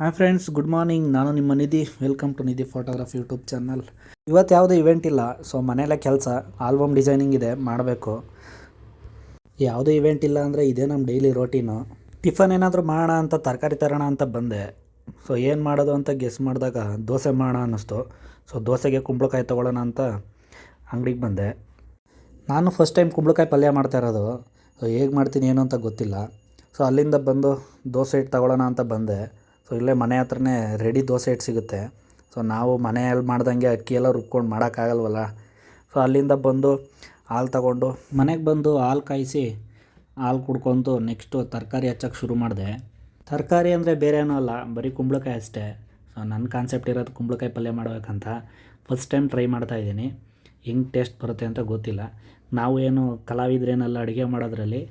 Hi friends good morning ನಾನು ನಿಮ್ಮ Nidhi. Welcome to Nidhi photography YouTube channel ಇವತ್ತು ಯಾವುದೇ ಇವೆಂಟ್ ಇಲ್ಲ ಸೊ ಮನೆಯಲ್ಲೇ ಕೆಲಸ ಆಲ್ಬಮ್ ಡಿಸೈನಿಂಗ್ ಇದೆ, ಮಾಡಬೇಕು. ಯಾವುದೇ ಇವೆಂಟ್ ಇಲ್ಲ ಅಂದರೆ ಇದೇ ನಮ್ಮ ಡೈಲಿ ರೋಟೀನು ಟಿಫನ್ ಏನಾದರೂ ಮಾಡೋಣ ಅಂತ, ತರಕಾರಿ ತರೋಣ ಅಂತ ಬಂದೆ. ಸೊ ಏನು ಮಾಡೋದು ಅಂತ ಗೆಸ್ ಮಾಡಿದಾಗ ದೋಸೆ ಮಾಡೋಣ ಅನ್ನಿಸ್ತು. ಸೊ ದೋಸೆಗೆ ಕುಂಬಳಕಾಯಿ ತೊಗೊಳ್ಳೋಣ ಅಂತ ಅಂಗಡಿಗೆ ಬಂದೆ. ನಾನು ಫಸ್ಟ್ ಟೈಮ್ ಕುಂಬಳಕಾಯಿ ಪಲ್ಯ ಮಾಡ್ತಾ ಇರೋದು. ಸೊ ಹೇಗೆ ಮಾಡ್ತೀನಿ ಏನು ಅಂತ ಗೊತ್ತಿಲ್ಲ. ಸೊ ಅಲ್ಲಿಂದ ಬಂದು ದೋಸೆ ಹಿಟ್ಟು ತಗೊಳ್ಳೋಣ ಅಂತ ಬಂದೆ. ಸೊ ಇಲ್ಲೇ ಮನೆ ಹತ್ರನೇ ರೆಡಿ ದೋಸೆ ಹಿಟ್ಟು ಸಿಗುತ್ತೆ. ಸೊ ನಾವು ಮನೆಯಲ್ಲಿ ಮಾಡ್ದಂಗೆ ಅಕ್ಕಿ ಎಲ್ಲ ರುಬ್ಕೊಂಡು ಮಾಡೋಕ್ಕಾಗಲ್ವಲ್ಲ? ಸೊ ಅಲ್ಲಿಂದ ಬಂದು ಹಾಲು ತಗೊಂಡು ಮನೆಗೆ ಬಂದು ಹಾಲು ಕಾಯಿಸಿ ಹಾಲು ಕುಡ್ಕೊತು ನೆಕ್ಸ್ಟು ತರಕಾರಿ ಹಚ್ಚೋಕ್ಕೆ ಶುರು ಮಾಡಿದೆ. ತರಕಾರಿ ಅಂದರೆ ಬೇರೆ ಏನೂ ಅಲ್ಲ, ಬರೀ ಕುಂಬಳಕಾಯಿ ಅಷ್ಟೇ. ಸೊ ನನ್ನ ಕಾನ್ಸೆಪ್ಟ್ ಇರೋದು ಕುಂಬಳಕಾಯಿ ಪಲ್ಯ ಮಾಡಬೇಕಂತ. ಫಸ್ಟ್ ಟೈಮ್ ಟ್ರೈ ಮಾಡ್ತಾಯಿದ್ದೀನಿ ಹೆಂಗೆ ಟೇಸ್ಟ್ ಬರುತ್ತೆ ಅಂತ ಗೊತ್ತಿಲ್ಲ. ನಾವು ಏನು ಕಲಾವಿದ್ರೇನಲ್ಲ ಅಡುಗೆ ಮಾಡೋದ್ರಲ್ಲಿ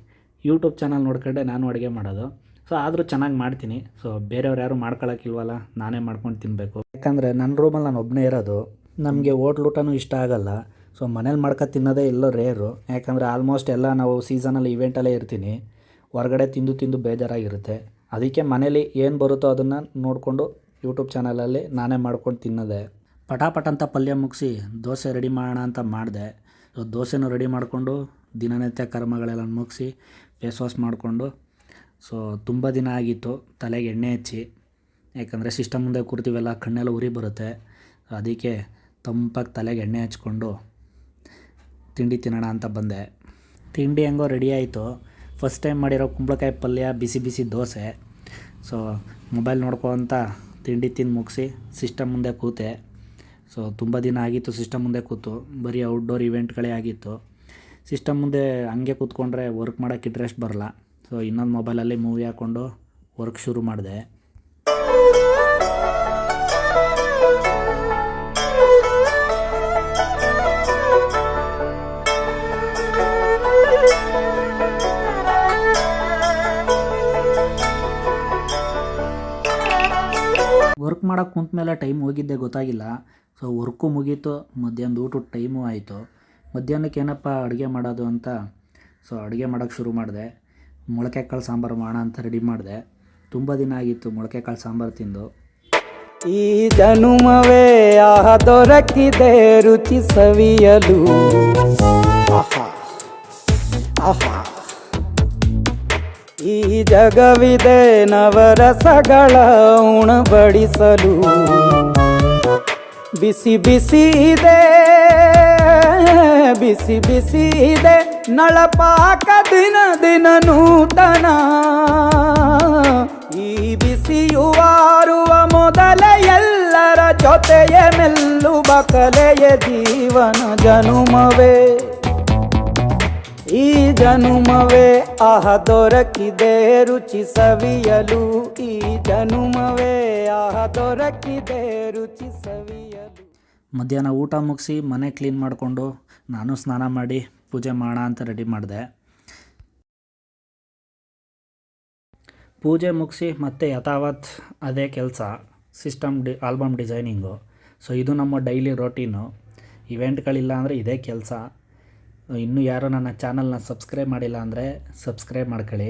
ಯೂಟ್ಯೂಬ್ ಚಾನಲ್ ನೋಡ್ಕೊಂಡೆ ನಾನು ಅಡುಗೆ ಮಾಡೋದು. ಸೊ ಆದರೂ ಚೆನ್ನಾಗಿ ಮಾಡ್ತೀನಿ. ಸೊ ಬೇರೆಯವ್ರು ಯಾರು ಮಾಡ್ಕೊಳಕ್ಕಿಲ್ವಲ್ಲ ನಾನೇ ಮಾಡ್ಕೊಂಡು ತಿನ್ನಬೇಕು ಯಾಕಂದರೆ ನನ್ನ ರೂಮಲ್ಲಿ ನಾನು ಒಬ್ಬನೇ ಇರೋದು, ನಮಗೆ ಓಟ್ಲು ಊಟನೂ ಇಷ್ಟ ಆಗಲ್ಲ. ಸೊ ಮನೇಲಿ ಮಾಡ್ಕೊ ತಿನ್ನೋದೇ ಎಲ್ಲೋ ರೇರು ಯಾಕಂದರೆ ಆಲ್ಮೋಸ್ಟ್ ಎಲ್ಲ ನಾವು ಸೀಸನಲ್ಲಿ ಇವೆಂಟಲ್ಲೇ ಇರ್ತೀನಿ. ಹೊರಗಡೆ ತಿಂದು ತಿಂದು ಬೇಜಾರಾಗಿರುತ್ತೆ. ಅದಕ್ಕೆ ಮನೇಲಿ ಏನು ಬರುತ್ತೋ ಅದನ್ನು ನೋಡಿಕೊಂಡು ಯೂಟ್ಯೂಬ್ ಚಾನಲಲ್ಲಿ ನಾನೇ ಮಾಡ್ಕೊಂಡು ತಿನ್ನೋದೆ. ಪಟಾಪಟ ಅಂತ ಪಲ್ಯ ಮುಗಿಸಿ ದೋಸೆ ರೆಡಿ ಮಾಡೋಣ ಅಂತ ಮಾಡಿದೆ. ಸೊ ದೋಸೆನೂ ರೆಡಿ ಮಾಡಿಕೊಂಡು ದಿನನಿತ್ಯ ಕರ್ಮಗಳೆಲ್ಲ ಮುಗಿಸಿ ಫೇಸ್ ವಾಶ್ ಮಾಡಿಕೊಂಡು ಸೊ ತುಂಬ ದಿನ ಆಗಿತ್ತು ತಲೆಗೆ ಎಣ್ಣೆ ಹಚ್ಚಿ, ಯಾಕಂದರೆ ಸಿಸ್ಟಮ್ ಮುಂದೆ ಕೂರ್ತೀವಲ್ಲ, ಕಣ್ಣೆಲ್ಲ ಉರಿ ಬರುತ್ತೆ. ಅದಕ್ಕೆ ತಂಪಾಗಿ ತಲೆಗೆ ಎಣ್ಣೆ ಹಚ್ಕೊಂಡು ತಿಂಡಿ ತಿನ್ನೋಣ ಅಂತ ಬಂದೆ. ತಿಂಡಿ ಹೆಂಗೋ ರೆಡಿ ಆಯಿತು. ಫಸ್ಟ್ ಟೈಮ್ ಮಾಡಿರೋ ಕುಂಬಳಕಾಯಿ ಪಲ್ಯ, ಬಿಸಿ ಬಿಸಿ ದೋಸೆ. ಸೊ ಮೊಬೈಲ್ ನೋಡ್ಕೊತ ತಿಂಡಿ ತಿಂದು ಮುಗಿಸಿ ಸಿಸ್ಟಮ್ ಮುಂದೆ ಕೂತೆ. ಸೊ ತುಂಬ ದಿನ ಆಗಿತ್ತು ಸಿಸ್ಟಮ್ ಮುಂದೆ ಕೂತು. ಬರೀ ಔಟ್ಡೋರ್ ಇವೆಂಟ್ಗಳೇ ಆಗಿತ್ತು. ಸಿಸ್ಟಮ್ ಮುಂದೆ ಹಂಗೆ ಕೂತ್ಕೊಂಡ್ರೆ ವರ್ಕ್ ಮಾಡೋಕ್ಕೆ ಇಂಟ್ರೆಸ್ಟ್ ಬರಲ್ಲ. ಸೊ ಇನ್ನೊಂದು ಮೊಬೈಲಲ್ಲಿ ಮೂವಿ ಹಾಕ್ಕೊಂಡು ವರ್ಕ್ ಶುರು ಮಾಡಿದೆ. ವರ್ಕ್ ಮಾಡೋಕ್ಕೆ ಕುಂತ ಮೇಲೆ ಟೈಮ್ ಹೋಗಿದ್ದೆ ಗೊತ್ತಾಗಿಲ್ಲ. ಸೊ ವರ್ಕು ಮುಗೀತು, ಮಧ್ಯಾಹ್ನದ ಊಟದ ಟೈಮು ಆಯಿತು. ಮಧ್ಯಾಹ್ನಕ್ಕೆ ಏನಪ್ಪ ಅಡುಗೆ ಮಾಡೋದು ಅಂತ? ಸೊ ಅಡುಗೆ ಮಾಡೋಕ್ಕೆ ಶುರು ಮಾಡಿದೆ. ಮೊಳಕೆ ಕಾಳು ಸಾಂಬಾರು ಮಾಡೋಣ ಅಂತ ರೆಡಿ ಮಾಡಿದೆ. ತುಂಬ ದಿನ ಆಗಿತ್ತು ಮೊಳಕೆ ಕಾಳು ಸಾಂಬಾರು ತಿಂದು. ಈ ಜನುಮವೇ ಆಹ ದೊರಕಿದೆ ರುಚಿ ಸವಿಯಲು. ಆಹಾ ಆಹಾ. ಈ ಜಗವಿದೆ ನವರಸಗಳ ಉಣಬಡಿಸಲು. ಬಿಸಿ ಬಿಸಿ ಇದೆ, ಬಿಸಿ ಬಿಸಿ ಇದೆ. ನಳಪಾಕ ದಿನ ದಿನ ನೂತನ. ಈ ಬಿಸಿಯುವಾರುವ ಮೊದಲ ಎಲ್ಲರ ಜೊತೆಯ ಮೆಲ್ಲುವ ಕಲೆಯ ಜೀವನ ಜನುಮವೇ. ಈ ಜನುಮವೇ ಆಹ ದೊರಕಿದೆ ರುಚಿ ಸವಿಯಲು. ಈ ಜನುಮವೇ ಆಹ ದೊರಕಿದೆ ರುಚಿ ಸವಿಯಲು. ಮಧ್ಯಾಹ್ನ ಊಟ ಮುಗಿಸಿ ಮನೆ ಕ್ಲೀನ್ ಮಾಡಿಕೊಂಡು ನಾನು ಸ್ನಾನ ಮಾಡಿ ಪೂಜೆ ಮಾಡ ಅಂತ ರೆಡಿ ಮಾಡಿದೆ. ಪೂಜೆ ಮುಗಿಸಿ ಮತ್ತೆ ಯಥಾವತ್ ಅದೇ ಕೆಲಸ system D album designing so ಇದು ನಮ್ಮ ಡೈಲಿ ರೊಟೀನು ಇವೆಂಟ್ಗಳಿಲ್ಲ ಅಂದರೆ ಇದೇ ಕೆಲಸ. ಇನ್ನೂ ಯಾರು ನನ್ನ ಚಾನಲ್ನ ಸಬ್ಸ್ಕ್ರೈಬ್ ಮಾಡಿಲ್ಲ ಅಂದರೆ ಸಬ್ಸ್ಕ್ರೈಬ್ ಮಾಡ್ಕೊಳ್ಳಿ.